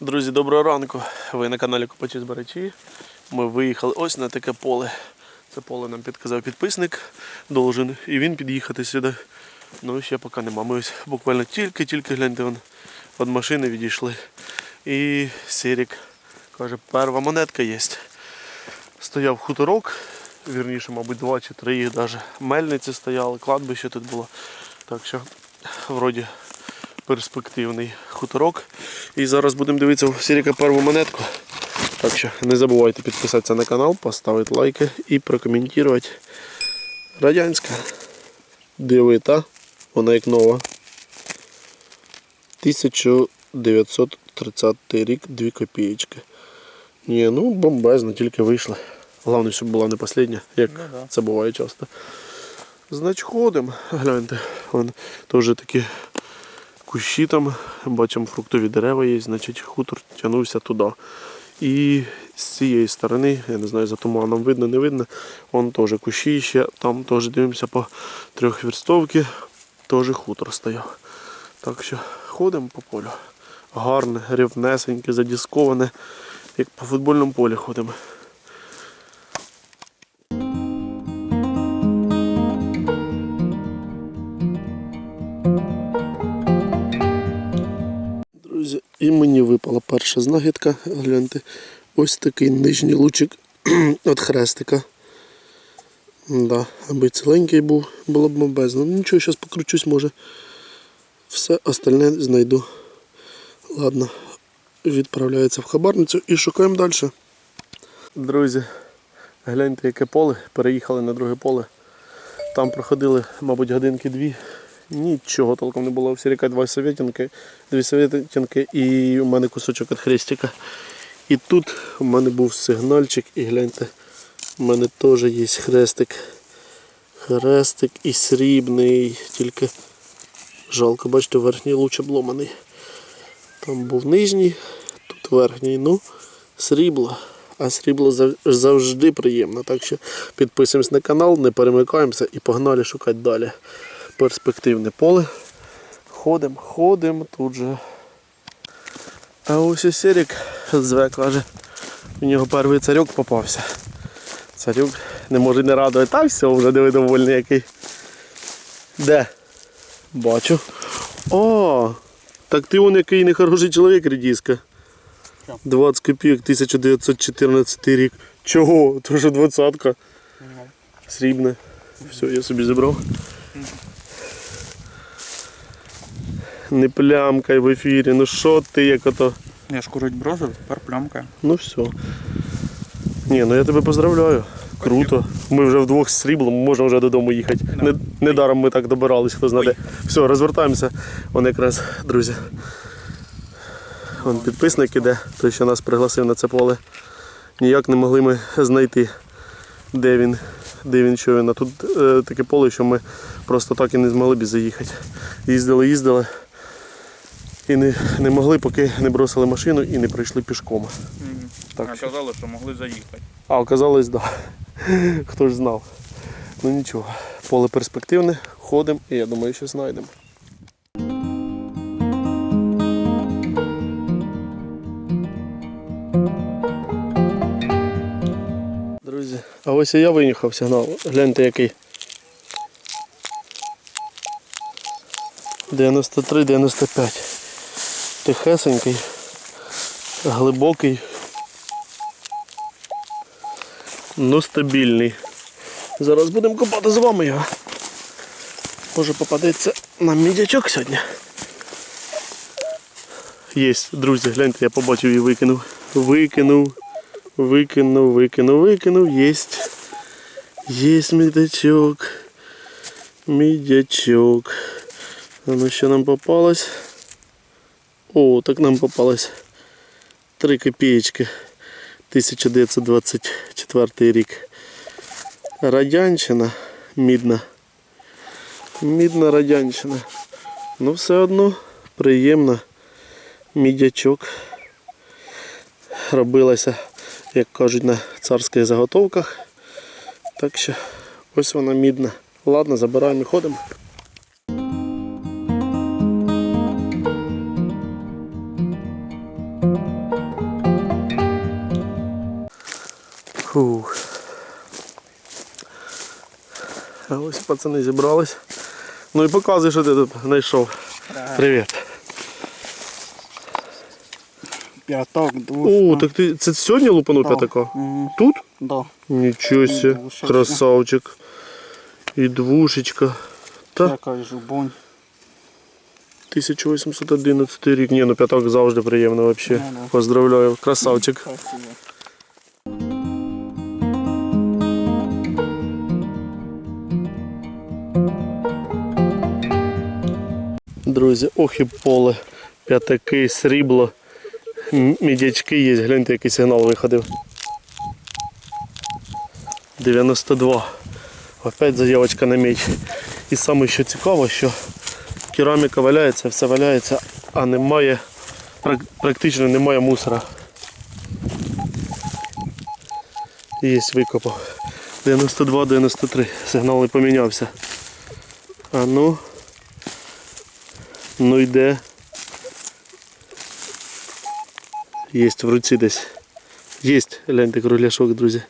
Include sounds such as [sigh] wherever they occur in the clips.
Друзі, доброго ранку. Ви на каналі Копачі Збирачі. Ми виїхали ось на таке поле. Це поле нам підказав підписник должен. І він під'їхати сюди. Ну ще поки нема. Ми ось буквально тільки-тільки гляньте вон, від машини відійшли. І Сірік каже, перша монетка є. Стояв хуторок, вірніше, мабуть, два чи три їх навіть. Мельниці стояли, кладбище тут було. Так що вроді перспективний хуторок. І зараз будемо дивитися у Сіріка перву монетку. Так що не забувайте підписатися на канал, поставити лайки і прокоментувати. Радянська. Дивита. Вона як нова. 1930 рік, 2 копієчки. Ні, ну бомбезно, тільки вийшли. Головне, щоб була не остання, як Ну да. це буває часто. Значить, ходимо, гляньте, вон теж такі кущі там, бачимо фруктові дерева є, значить хутор тягнувся туди. І з цієї сторони, я не знаю, за туманом видно, не видно, вон теж кущі ще, там теж дивимося по трьохвірстовці, теж хутор стояв. Так що ходимо по полю. Гарне, рівнесеньке, задісковане, як по футбольному полі ходимо. Мені перша знахідка. Гляньте, ось такий нижній лучик [clears throat] від хрестика. Да, аби ціленький був, було б бомбезно. Ну нічого, зараз покручусь, може. Все остальне знайду. Ладно, відправляється в хабарницю і шукаємо далі. Друзі, гляньте, яке поле. Переїхали на друге поле. Там проходили, мабуть, годинки дві. Нічого толком не було. Всі ріка два совєтінки, дві совєтінки і у мене кусочок від хрестика. І тут у мене був сигнальчик, і гляньте, у мене теж є хрестик. Хрестик і срібний, тільки жалко, бачите, верхній луч обломаний. Там був нижній, тут верхній, ну, срібло. А срібло завжди приємно. Так що підписуємось на канал, не перемикаємося і погнали шукати далі. Перспективне поле. Ходимо, ходимо тут же. А ось і Серік зве каже, у нього перший царьок попався. Царюк не може не радувати. Та все, вже диви довольний який. Де? Бачу. О! Так ти он який нехороший чоловік, редіска. 20 копійок 1914 рік. Чого? То що двадцятка. Срібне. Все, я собі забрав. Не плямкай в ефірі. Ну що ти як ото? Я ж курить бросив, тепер плямка. Ну все. Ні, ну я тебе поздравляю. Круто. Ми вже вдвох з сріблом можемо вже додому їхати. Не, недаром ми так добирались, хто знає. Все, розвертаємося. Вон якраз, друзі. Вон підписник іде, той, що нас пригласив на це поле. Ніяк не могли ми знайти, де він, де він, що він. А тут е, таке поле, що ми просто так і не змогли б заїхати. Їздили, їздили. І не, не могли, поки не бросили машину і не прийшли пішком. Так а що- казали, що могли заїхати. А оказалось, да. [laughs] Хто ж знав. Ну нічого, поле перспективне, ходимо і я думаю, що знайдемо. Друзі, а ось і я винюхав сигнал. Гляньте який. 93-95. Тихесенький, глибокий. Ну, стабільний. Зараз будемо копати з вами його. Може попадеться на мідячок сьогодні. Єсть, друзі, гляньте, я побачив і викинув. Викинув, викинув, викинув, викинув, єсть. Єсть мідячок. Мідячок. Ну що нам попалось? О, так нам попалось 3 копієчки. 1924 рік. Радянщина мідна. Мідна радянщина. Ну все одно приємно. Мідячок. Робилася, як кажуть, на царських заготовках. Так що ось вона мідна. Ладно, забираємо і ходимо. Пацани зібрались. Ну і показуй, що ти тут знайшов. Привіт. П'ятак, двушка. О, так ти це сьогодні лупанув п'ятака? Мгм, Тут? Да. Нічого себе, красавчик. І двушечка. Та Така жубонь. 1811 рік. Ні, ну п'ятак завжди приємно взагалі. Ну. Поздравляю, красавчик. Красиво. Друзі, ох і поле. П'ятаки, срібло. Мідячки є, гляньте, який сигнал виходив. 92. Опять заявочка на мідь. І саме що цікаво, що кераміка валяється, все валяється, а немає, практично немає мусора. Є, викопав. 92-93. Сигнал не помінявся. А ну. Ну йде. Єсть в руці десь. Єсть, гляньте кругляшок, друзі.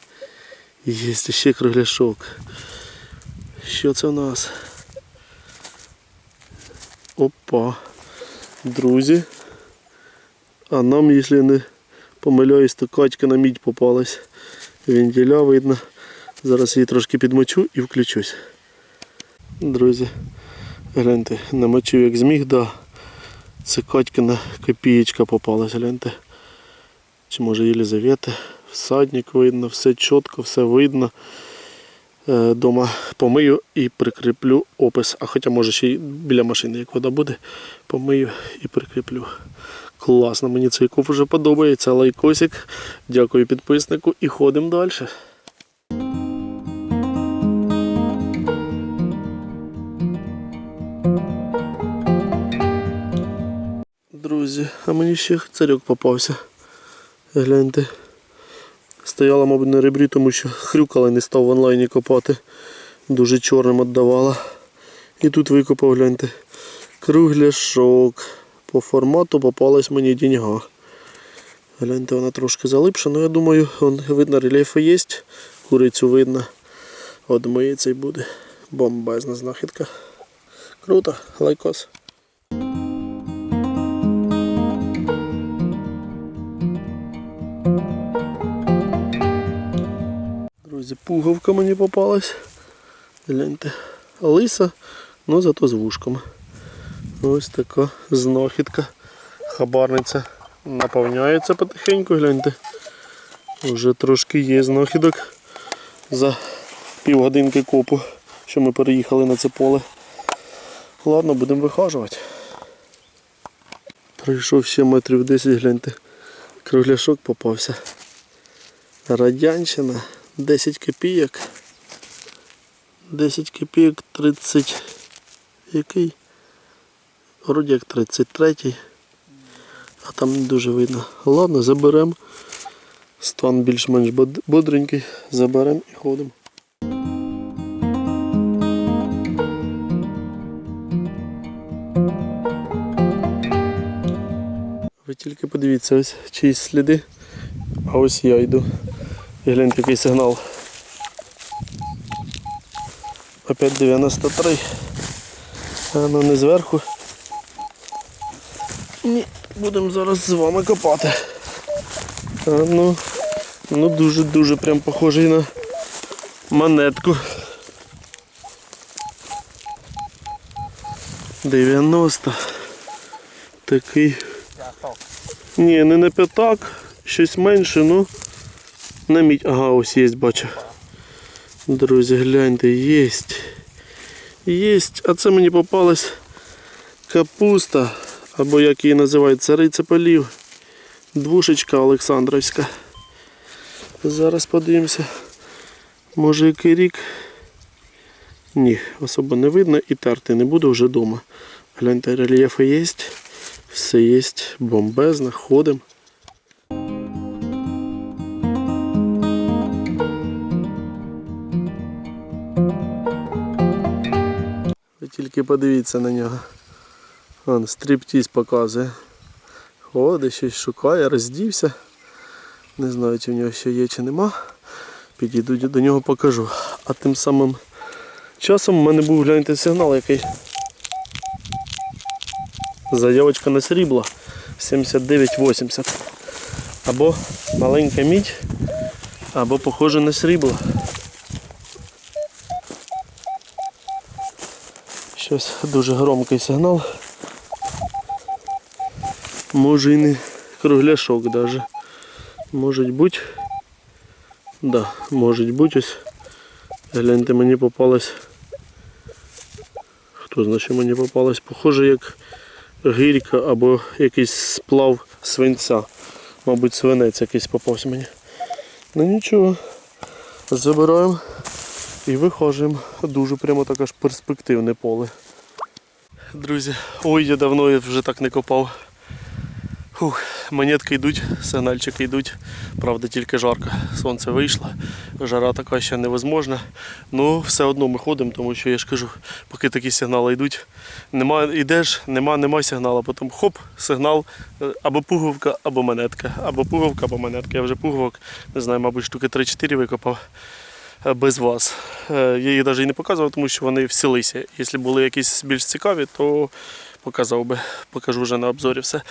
Єсть ще кругляшок. Що це у нас? Опа. Друзі. А нам, якщо не помиляюсь, то качка на мідь попалась. Вентиля видно. Зараз її трошки підмочу і включусь. Друзі. Гляньте, намочив як зміг, да. Це Катькина копієчка попалась, гляньте. Чи може Єлизавета. Всадник видно, все чітко, все видно. Е, Дома помию і прикріплю опис. А хоча може ще й біля машини, як вода буде, помию і прикріплю. Класно, мені цей коп вже подобається. Лайкосик. Дякую підписнику і ходимо далі. Друзі, а мені ще царьок попався. Гляньте. Стояла, мабуть, на ребрі, тому що хрюкала не став в онлайні копати. Дуже чорним віддавала. І тут викопав, гляньте. Кругляшок. По формату попалась мені діньга. Гляньте, вона трошки залипша, але я думаю, вон, видно, рельєфи є. Курицю видно. От миється і буде. Бомбезна знахідка. Круто, лайкос. Друзі, пуговка мені попалась. Гляньте. Лиса, але зато з вушками. Ось така знахідка. Хабарниця наповняється потихеньку, гляньте. Вже трошки є знахідок за півгодинки копу, що ми переїхали на це поле. Ладно, будемо вихажувати. Пройшов ще метрів 10, гляньте. Кругляшок попався. Радянщина 10 копійок. 10 копійок 30. Який? Вроді як 33. А там не дуже видно. Ладно, заберемо. Стан більш-менш бодренький. Заберемо і ходимо. Ви тільки подивіться, ось чиїсь сліди. А ось я йду. І гляньте, який сигнал. Опять 93. А ну не зверху. Ні, будемо зараз з вами копати. А ну, ну дуже-дуже прям похожий на монетку. 90. Такий. Ні, не на п'ятак, щось менше, ну на мідь. Ага, ось є, бачу. Друзі, гляньте, єсть. Єсть. А це мені попалась капуста, або як її називають, цариця полів. Двушечка Олександровська. Зараз подивимося. Може який рік. Ні, особо не видно і терти не буду вже вдома. Гляньте, рельєфи є. Все є бомбезно, ходимо. Ви тільки подивіться на нього. Вон стріптіз показує. Ходить, щось шукає, роздівся. Не знаю, чи в нього ще є, чи нема. Підійду до нього покажу. А тим самим часом в мене був гляньте сигнал який. Заявочка на срібло 79,80. Або маленька мідь, або похоже на срібло. Щось дуже громкий сигнал. Може і не кругляшок даже. Може бути. Да, може бути ось. Гляньте, мені попалось. Хто що мені попалось? Похоже, як гирька або якийсь сплав свинця. Мабуть, свинець якийсь попався мені. Ну нічого. Забираємо і виходимо. Дуже прямо таке ж перспективне поле. Друзі, ой, я давно вже так не копав. Фух, монетки йдуть, сигнальчики йдуть. Правда, тільки жарко. Сонце вийшло, жара така ще невозможна. Ну, все одно ми ходимо, тому що я ж кажу, поки такі сигнали йдуть, нема, йдеш, нема, нема сигналу, потім хоп, сигнал, е, або пуговка, або монетка. Або пуговка, або монетка. Я вже пуговок, не знаю, мабуть, штуки 3-4 викопав без вас. Е, Я їх навіть і не показував, тому що вони всілися. Якщо були якісь більш цікаві, то показав би, покажу вже на обзорі все.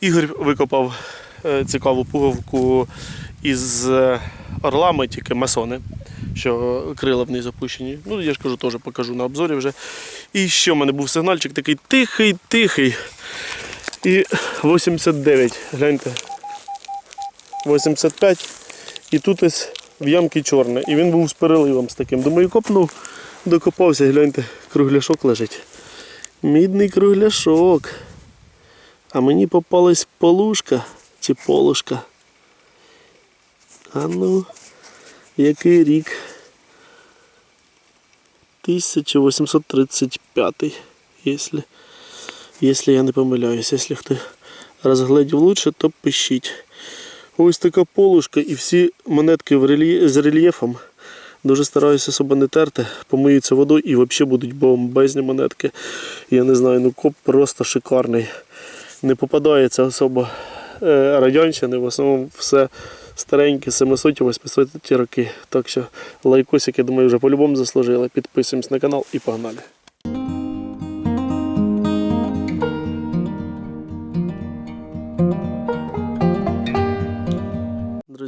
Ігор викопав е, цікаву пуговку із е, орлами, тільки масони, що крила вниз опущені. Ну, я ж кажу, теж покажу на обзорі вже. І ще в мене був сигнальчик такий тихий, тихий. І 89, гляньте. 85. І тут ось в ямки чорне. І він був з переливом з таким. Думаю, копнув, докопався, гляньте, кругляшок лежить. Мідний кругляшок. А мені попалась полушка чи полушка. А ну, який рік? 1835, якщо, якщо я не помиляюсь. Якщо хто розглядів лучше, то пишіть. Ось така полушка і всі монетки з рельєфом. Дуже стараюся себе не терти, помиються водою і взагалі будуть бомбезні монетки. Я не знаю, ну коп просто шикарний. Не попадається особо е, радянщини, в основному все стареньке, 700-800 роки. Так що лайкосики, думаю, вже по-любому заслужили. Підписуємось на канал і погнали.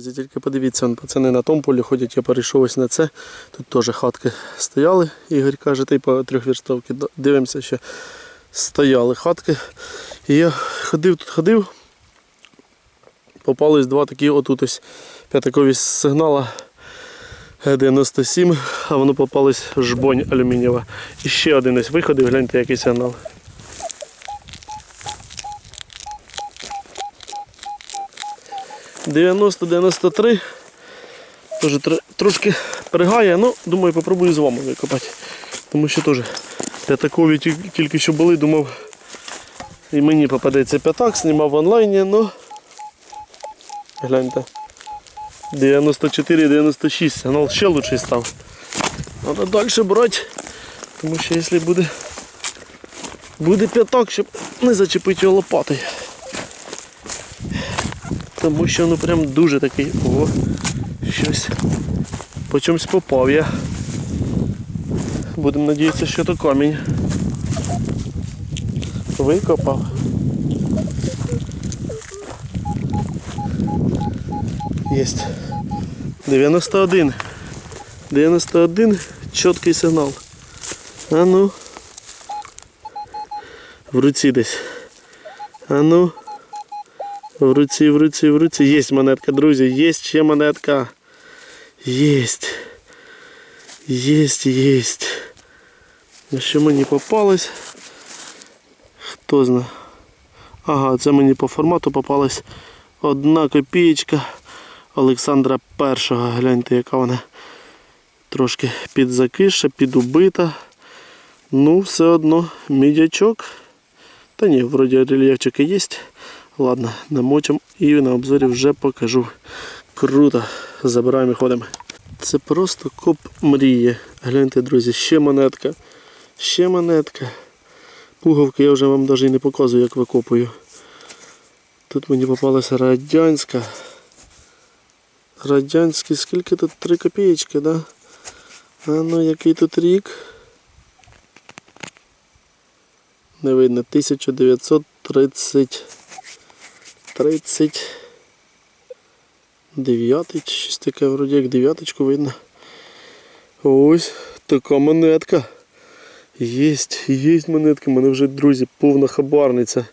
Друзі, тільки подивіться, он, пацани на тому полі ходять, я перейшов ось на це. Тут теж хатки стояли. Ігор каже, ти по трьохвірстовки дивимося, що стояли хатки. І я ходив тут ходив. Попались два такі отут ось п'ятакові сигнала е, 97, а воно попалось жбонь алюмінієва. І ще один ось виходив, гляньте, який сигнал. Дев'яносто, 93. Тоже тр- трошки пригає, ну, думаю, попробую з вами викопати. Тому що теж п'ятакові ті- тільки що були, думав, і мені попадеться п'ятак, знімав в онлайні, ну гляньте. 94-96, сигнал ще лучший став. Треба далі брати, тому що якщо буде, буде п'ятак, щоб не зачепити його лопатою. Тому що ну прям дуже такий, о, щось по чомусь попав я. Будемо надіятися, що то камінь. Викопав. Єсть. 91. 91 чіткий сигнал. А ну. В руці десь. А ну. В руці, в руці, в руці. Є монетка, друзі, є ще монетка. Єсть. Єсть, єсть. Ну, Що мені попалось? Хто знає. Ага, це мені по формату попалась одна копієчка Олександра І. Гляньте, яка вона трошки підзакиша, підубита. Ну, все одно мідячок. Та ні, вроді рельєфчики є. Ладно, намочимо і на обзорі вже покажу. Круто. Забираємо і ходимо. Це просто коп мрії. Гляньте, друзі, ще монетка. Ще монетка. Пуговки я вже вам навіть і не показую, як викопую. Тут мені попалася радянська. Радянський, скільки тут? 3 копієчки, да? А ну який тут рік? Не видно. 1930. 39 чи щось таке, вроді як дев'яточку видно. Ось така монетка. Єсть, єсть монетка, У мене вже, друзі, повна хабарниця.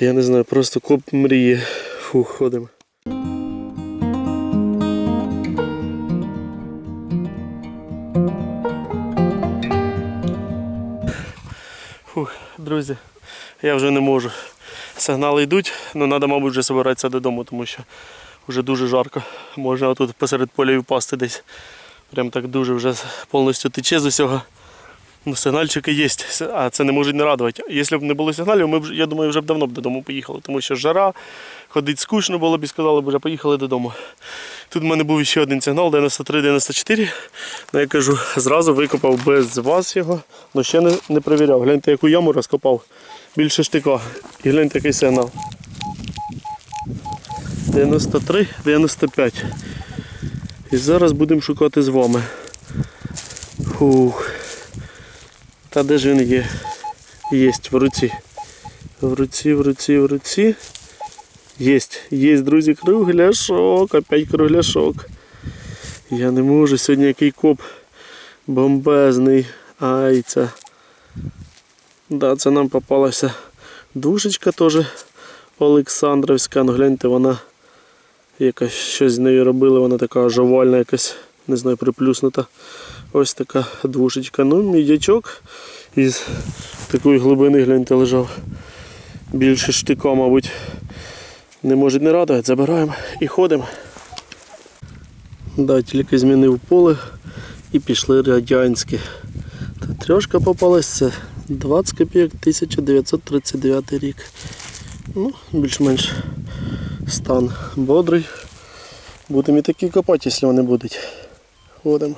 Я не знаю, просто коп мріє. Фу, ходимо. Друзі, я вже не можу. Сигнали йдуть, але треба, мабуть, вже збиратися додому, тому що вже дуже жарко. Можна тут посеред поля і впасти десь. Прям так дуже вже повністю тече з усього. Ну, сигнальчики є, а це не може не радувати. Якщо б не було сигналів, ми б, я думаю, вже б давно б додому поїхали, тому що жара, ходить скучно було б і сказали б, вже поїхали додому. Тут в мене був ще один сигнал 93-94. Ну, я кажу, зразу викопав без вас його, але ще не, не перевіряв. Гляньте, яку яму розкопав. Більше штика. І гляньте, який сигнал. 93-95. І зараз будемо шукати з вами. Фух. Та де ж він є? Єсть в руці. В руці, в руці, в руці. Єсть, єсть, друзі, кругляшок, опять кругляшок. Я не можу, сьогодні який коп бомбезний. Ай, це. Да, це нам попалася душечка теж Олександровська. Ну гляньте, вона якась щось з нею робили, вона така жовальна якась, не знаю, приплюснута. Ось така двушечка. Ну, мідячок із такої глибини, гляньте, лежав. Більше штика, мабуть. Не може не радувати, забираємо і ходимо. Да, тільки змінив поле і пішли радянські. Трьошка попалася, 20 копійок 1939 рік. Ну, більш-менш стан бодрий. Будемо і такі копати, якщо вони будуть. Ходимо.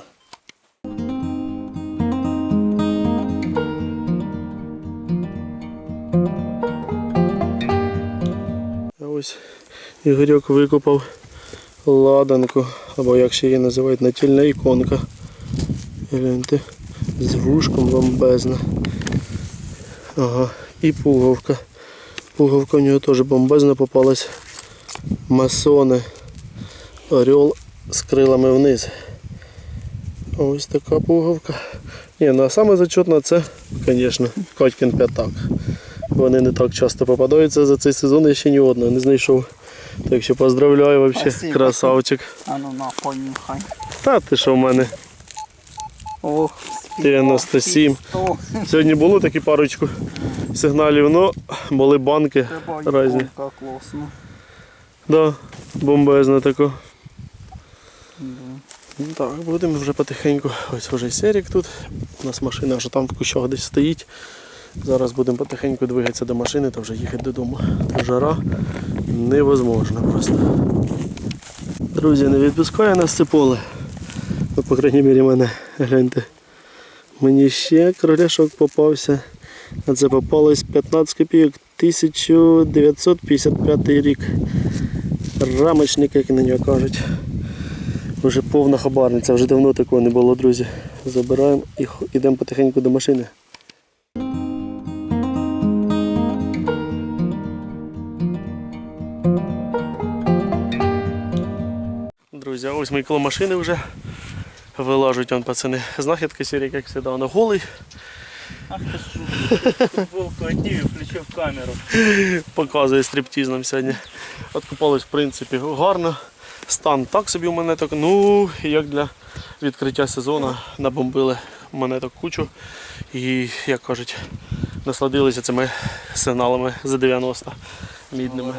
Ось Ігорьок викопав ладанку, або як ще її називають, натільна іконка. Гляньте, з вушком бомбезна. Ага, і пуговка. Пуговка в нього теж бомбезна попалась. Масони. Орел з крилами вниз. Ось така пуговка. Ні, ну а саме зачетна це, звісно, Катькін п'ятак. Вони не так часто попадаються за цей сезон, я ще ні одного не знайшов. Так що поздравляю Спасибо. красавчик. А ну на, понюхай. Та ти що в мене? Ох, 97. Сьогодні було такі парочку сигналів, але були банки різні. класно. Да, бомбезна така. Ну Так, будемо вже потихеньку. Ось вже серік тут. У нас машина вже там в кущах десь стоїть. Зараз будемо потихеньку двигатися до машини та вже їхати додому. Та жара невозможно просто. Друзі, не відпускає нас це поле. Ну, по крайній мірі мене, гляньте. Мені ще кроляшок попався. А це попалось 15 копійок 1955 рік. Рамочник, як на нього кажуть. Вже повна хабарниця, вже давно такого не було, друзі. Забираємо і йдемо потихеньку до машини. Друзі, ось ми коло машини вже вилажуть он пацани. Знахідка сірік, як завжди, вона голий. Ах ти ж, футболку одів включив камеру. Показує стриптіз нам сьогодні. Откупалось, в принципі, гарно. Стан так собі у монеток. Ну, як для відкриття сезону набомбили монеток кучу. І, як кажуть, насладилися цими сигналами за 90 мідними.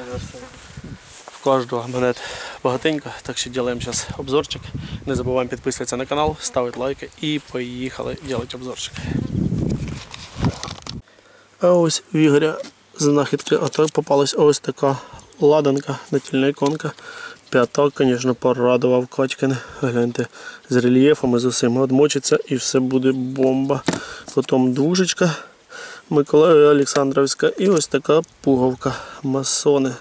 В кожного монет багатенько, так що робимо зараз обзорчик. Не забуваємо підписуватися на канал, ставити лайки і поїхали робити обзорчик. А ось в Ігоря знахідки, а так попалась ось така ладанка, натільна іконка. П'ятак, звісно, порадував Катькин. Гляньте, з рельєфом і з усім одмочиться і все буде бомба. Потім дужечка Миколаїв Олександровська і ось така пуговка. Масони.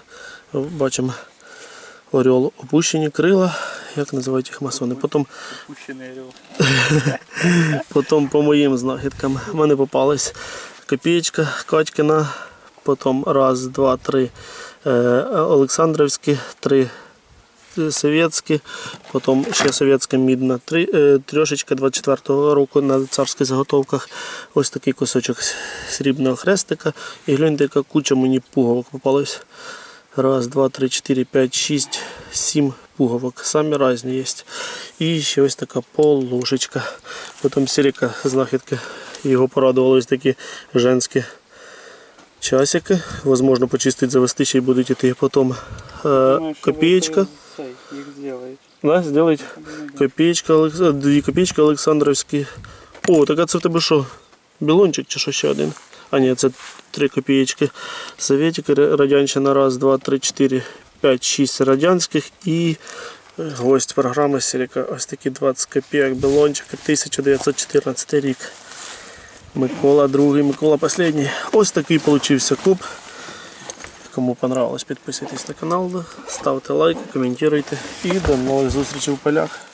Бачимо орел опущені крила. Як називають їх масони? Потім. [laughs] Потім по моїм знахідкам в мене попалась копієчка Катькіна, потім раз, два, три е, Олександрівські, три е, совєтські, потім ще совєтська мідна, три, е, трьошечка 24-го року на царських заготовках. Ось такий кусочок срібного хрестика. І гляньте, яка куча мені пуговок попалась. Раз, два, три, чотири, п'ять, шість, сім пуговок. Самі різні є. І ще ось така полушечка. Потім сіріка знахідки. Його порадували ось такі женські часики. Возможно, почистить, завести ще й будуть іти. Потім е, копієчка. Да, сделать. Копеечка, Олекс- дві копеечки Олександрівські. О, так а це в тебе що? Білончик чи що ще один? А ні, це три копеечки. Советики, радянщина, раз, два, три, чотири, п'ять, шість радянських і е, гость програми Сіріка. Ось такі 20 копійок білончик, 1914 рік. Микола другий, Микола последній. Ось такий получився куб. Кому понравилось, підписуйтесь на канал, ставте лайки, коментуйте і до нових зустрічей в полях.